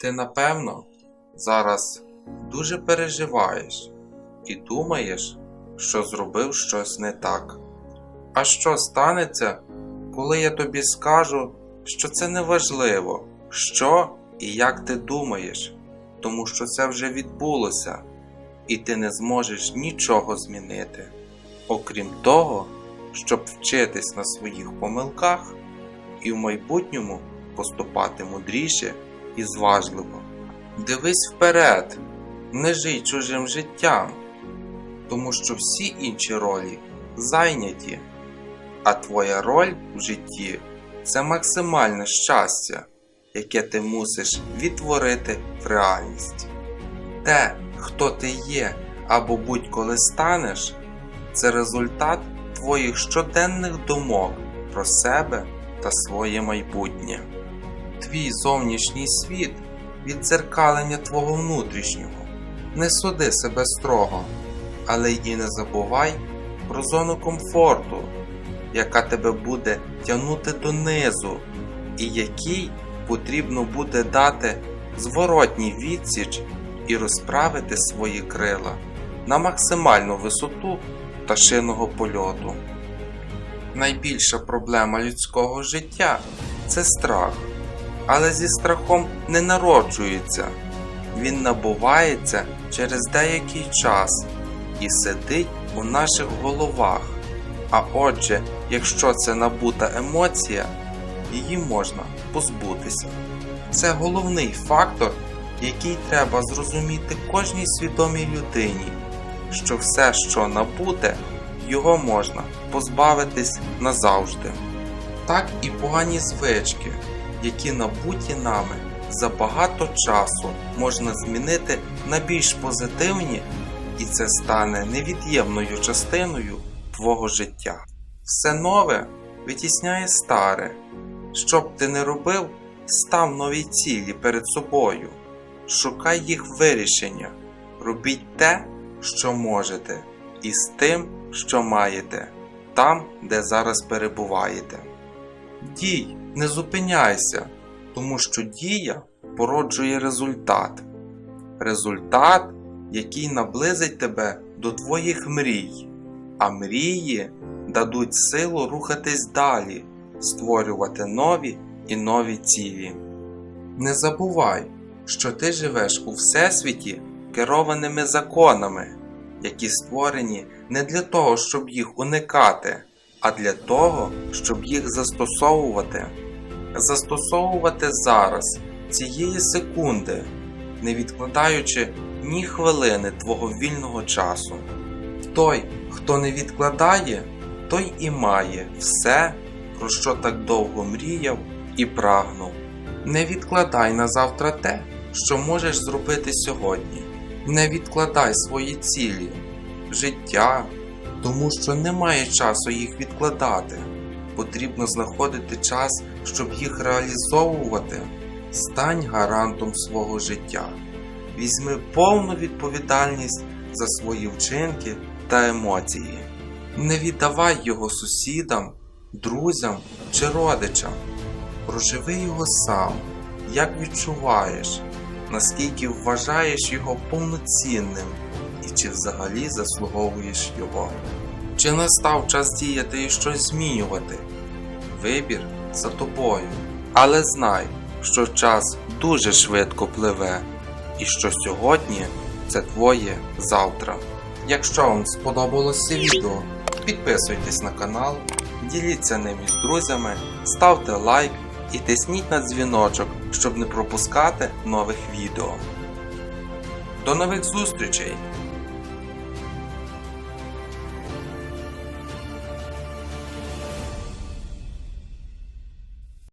Ти напевно зараз дуже переживаєш і думаєш, що зробив щось не так. А що станеться, коли я тобі скажу, що це не важливо, що і як ти думаєш, тому що це вже відбулося, і ти не зможеш нічого змінити, окрім того, щоб вчитись на своїх помилках і в майбутньому поступати мудріше і зважливо. Дивись вперед, не жий чужим життям, тому що всі інші ролі зайняті, а твоя роль в житті це максимальне щастя, яке ти мусиш відтворити в реальність. Те, хто ти є або будь-коли станеш, це результат твоїх щоденних думок про себе та своє майбутнє. Твій зовнішній світ віддзеркалення твого внутрішнього. Не суди себе строго, але й не забувай про зону комфорту, яка тебе буде тягнути донизу, і якій потрібно буде дати зворотній відсіч і розправити свої крила на максимальну висоту пташиного польоту. Найбільша проблема людського життя це страх, але зі страхом не народжується. Він набувається через деякий час і сидить у наших головах. А отже, якщо це набута емоція, її можна позбутися. Це головний фактор, який треба зрозуміти кожній свідомій людині, що все, що набуте, його можна позбавитись назавжди. Так і погані звички, які набуті нами за багато часу можна змінити на більш позитивні, і це стане невід'ємною частиною твого життя. Все нове витісняє старе. Що б ти не робив, став нові цілі перед собою. Шукай їх вирішення, робіть те, що можете, і з тим, що маєте, там, де зараз перебуваєте. Дій, не зупиняйся, тому що дія породжує результат. Результат, який наблизить тебе до твоїх мрій, а мрії дадуть силу рухатись далі, створювати нові і нові цілі. Не забувай, що ти живеш у всесвіті керованими законами, які створені не для того, щоб їх уникати, а для того, щоб їх застосовувати. Застосовувати зараз, цієї секунди, не відкладаючи ні хвилини твого вільного часу. Той, хто не відкладає, той і має все, про що так довго мріяв і прагнув. Не відкладай на завтра те, що можеш зробити сьогодні. Не відкладай свої цілі, життя, тому що немає часу їх відкладати. Потрібно знаходити час, щоб їх реалізовувати. Стань гарантом свого життя. Візьми повну відповідальність за свої вчинки та емоції. Не віддавай його сусідам, друзям чи родичам. Проживи його сам, як відчуваєш, наскільки вважаєш його повноцінним і чи взагалі заслуговуєш його. Чи настав час діяти і щось змінювати? Вибір за тобою. Але знай, що час дуже швидко пливе, і що сьогодні це твоє завтра. Якщо вам сподобалося відео, підписуйтесь на канал, діліться ним із друзями, ставте лайк і тисніть на дзвіночок, щоб не пропускати нових відео. До нових зустрічей!